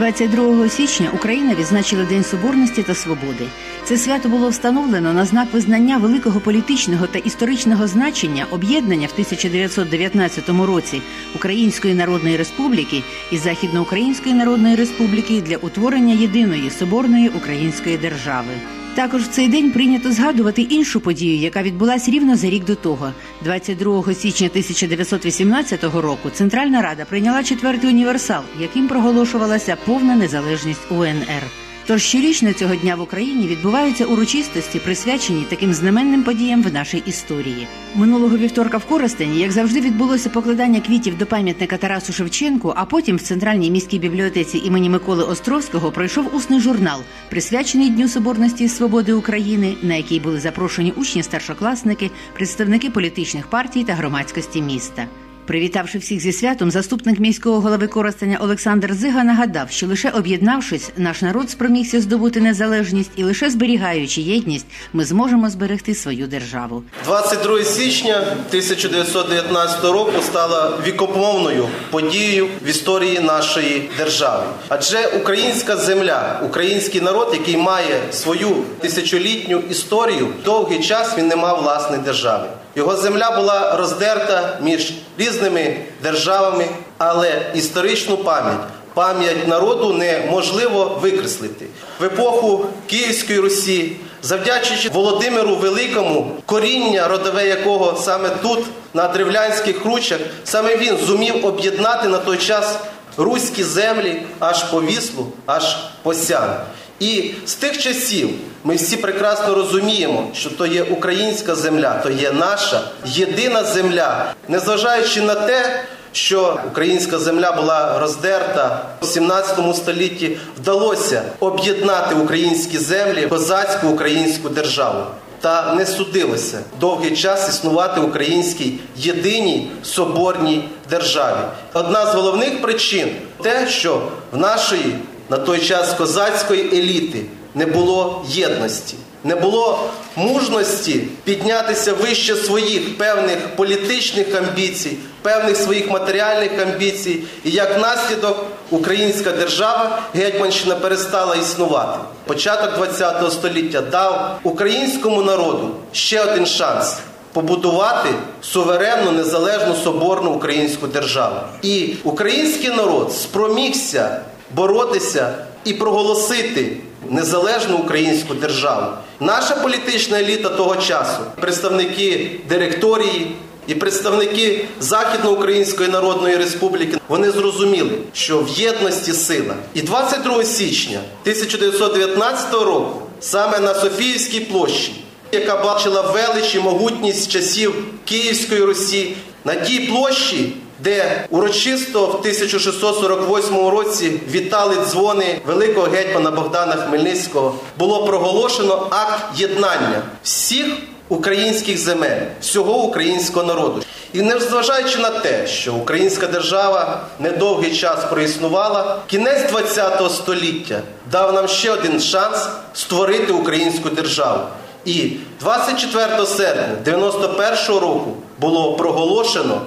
22 січня Україна відзначила День Соборності та Свободи. Це свято було встановлено на знак визнання великого політичного та історичного значення об'єднання в 1919 році Української Народної Республіки і Західноукраїнської Народної Республіки для утворення єдиної соборної української держави. Також в цей день прийнято згадувати іншу подію, яка відбулася рівно за рік до того. 22 січня 1918 року Центральна Рада прийняла четвертий універсал, яким проголошувалася повна незалежність УНР. Тож щорічно цього дня в Україні відбуваються урочистості, присвячені таким знаменним подіям в нашій історії. Минулого вівторка в Коростені, як завжди, відбулося покладання квітів до пам'ятника Тарасу Шевченку. А потім в центральній міській бібліотеці імені Миколи Островського пройшов усний журнал, присвячений Дню Соборності і Свободи України, на який були запрошені учні, старшокласники, представники політичних партій та громадськості міста. Привітавши всіх зі святом, заступник міського голови Коростеня Олександр Зига нагадав, що лише об'єднавшись, наш народ спромігся здобути незалежність, і лише зберігаючи єдність, ми зможемо зберегти свою державу. 22 січня 1919 року стала вікопомовною подією в історії нашої держави. Адже українська земля, український народ, який має свою тисячолітню історію, довгий час він не мав власної держави. Його земля була роздерта між різними державами, але історичну пам'ять, пам'ять народу неможливо викреслити в епоху Київської Русі, завдячуючи Володимиру Великому, коріння родове якого саме тут, на древлянських кручах, саме він зумів об'єднати на той час руські землі аж по віслу, аж по сян. І з тих часів ми всі прекрасно розуміємо, що то є українська земля, то є наша єдина земля, незважаючи на те, що українська земля була роздерта в 17 столітті, вдалося об'єднати українські землі, козацьку українську державу. Та не судилося довгий час існувати українській єдиній соборній державі. Одна з головних причин те, що в нашої на той час козацької еліти не було єдності, не було мужності піднятися вище своїх певних політичних амбіцій, певних своїх матеріальних амбіцій. І як наслідок українська держава Гетьманщина перестала існувати. Початок ХХ століття дав українському народу ще один шанс. Побудувати суверенну незалежну соборну українську державу, і український народ спромігся боротися і проголосити незалежну українську державу. Наша політична еліта того часу, представники директорії і представники Західноукраїнської Народної Республіки, вони зрозуміли, що в єдності сила. І 22 січня 1919 року саме на Софіївській площі, яка бачила велич і могутність часів Київської Русі, на тій площі де урочисто в 1648 році вітали дзвони великого гетьмана Богдана Хмельницького, було проголошено акт єднання всіх українських земель, всього українського народу. І незважаючи на те, що українська держава недовгий час проіснувала, кінець ХХ століття дав нам ще один шанс створити українську державу. І 24 серпня 91 року було проголошено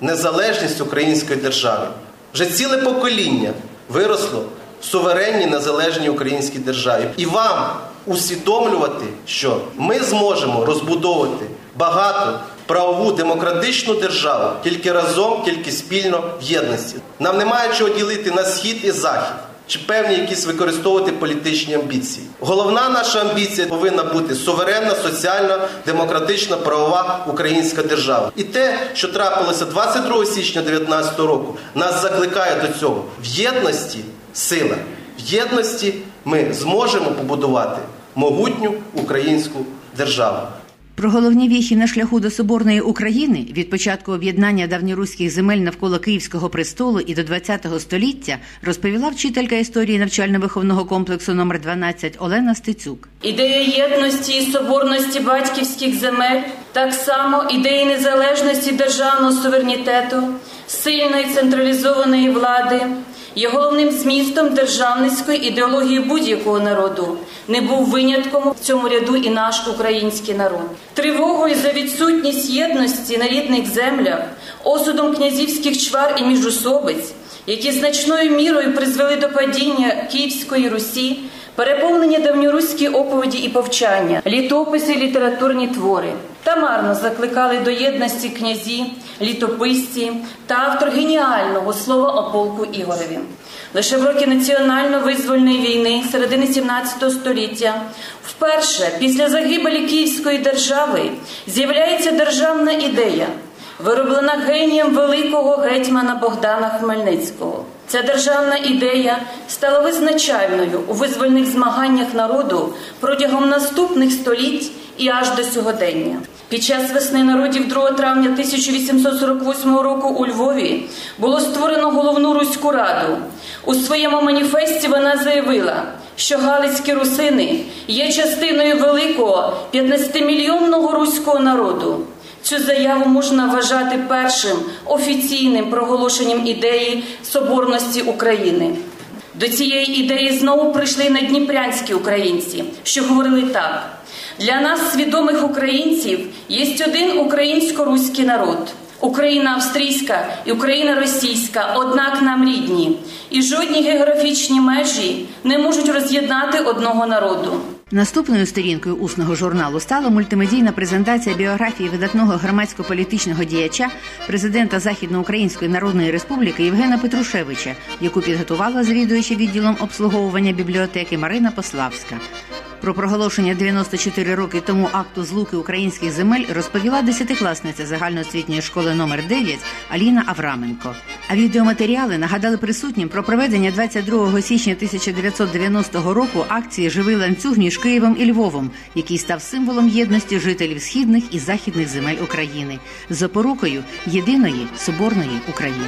незалежність української держави. Вже ціле покоління виросло в суверенній незалежній українській державі. І вам усвідомлювати, що ми зможемо розбудовувати багато правову демократичну державу тільки разом, тільки спільно в єдності. Нам немає чого ділити на схід і захід чи певні якісь використовувати політичні амбіції. Головна наша амбіція повинна бути суверенна, соціальна, демократична, правова українська держава. І те, що трапилося 22 січня 2019 року, нас закликає до цього в єдності сила. В єдності ми зможемо побудувати могутню українську державу. Про головні віхи на шляху до соборної України від початку об'єднання давньоруських земель навколо Київського престолу і до ХХ століття розповіла вчителька історії навчально-виховного комплексу номер 12 Олена Стецюк. Ідея єдності і соборності батьківських земель, так само ідеї незалежності державного суверенітету, сильної централізованої влади. Є головним змістом державницької ідеології будь-якого народу. Не був винятком в цьому ряду і наш український народ. Тривогою за відсутність єдності на рідних землях, осудом князівських чвар і міжусобиць, які значною мірою призвели до падіння Київської Русі, переповнені давньоруські оповіді і повчання, літописи, літературні твори. Та марно закликали до єдності князі, літописці та автор геніального слова о полку Ігореві. Лише в роки національно-визвольної війни середини 17 століття вперше після загибелі Київської держави з'являється державна ідея, вироблена генієм великого гетьмана Богдана Хмельницького. Ця державна ідея стала визначальною у визвольних змаганнях народу протягом наступних століть і аж до сьогодення. Під час весни народів 2 травня 1848 року у Львові було створено головну руську раду. У своєму маніфесті вона заявила, що галицькі русини є частиною великого 15-мільйонного руського народу. Цю заяву можна вважати першим офіційним проголошенням ідеї соборності України. До цієї ідеї знову прийшли надніпрянські українці, що говорили так: для нас, свідомих українців, є один українсько-руський народ. Україна австрійська і Україна російська, однак нам рідні, і жодні географічні межі не можуть роз'єднати одного народу. Наступною сторінкою усного журналу стала мультимедійна презентація біографії видатного громадсько-політичного діяча, президента Західноукраїнської Народної Республіки Євгена Петрушевича, яку підготувала завідуюча відділом обслуговування бібліотеки Марина Пославська. Про проголошення 94 роки тому акту злуки українських земель розповіла десятикласниця загальноосвітньої школи номер 9 Аліна Авраменко. А відеоматеріали нагадали присутнім про проведення 22 січня 1990 року акції Живий ланцюг між Києвом і Львовом, який став символом єдності жителів східних і західних земель України, запорукою єдиної соборної України.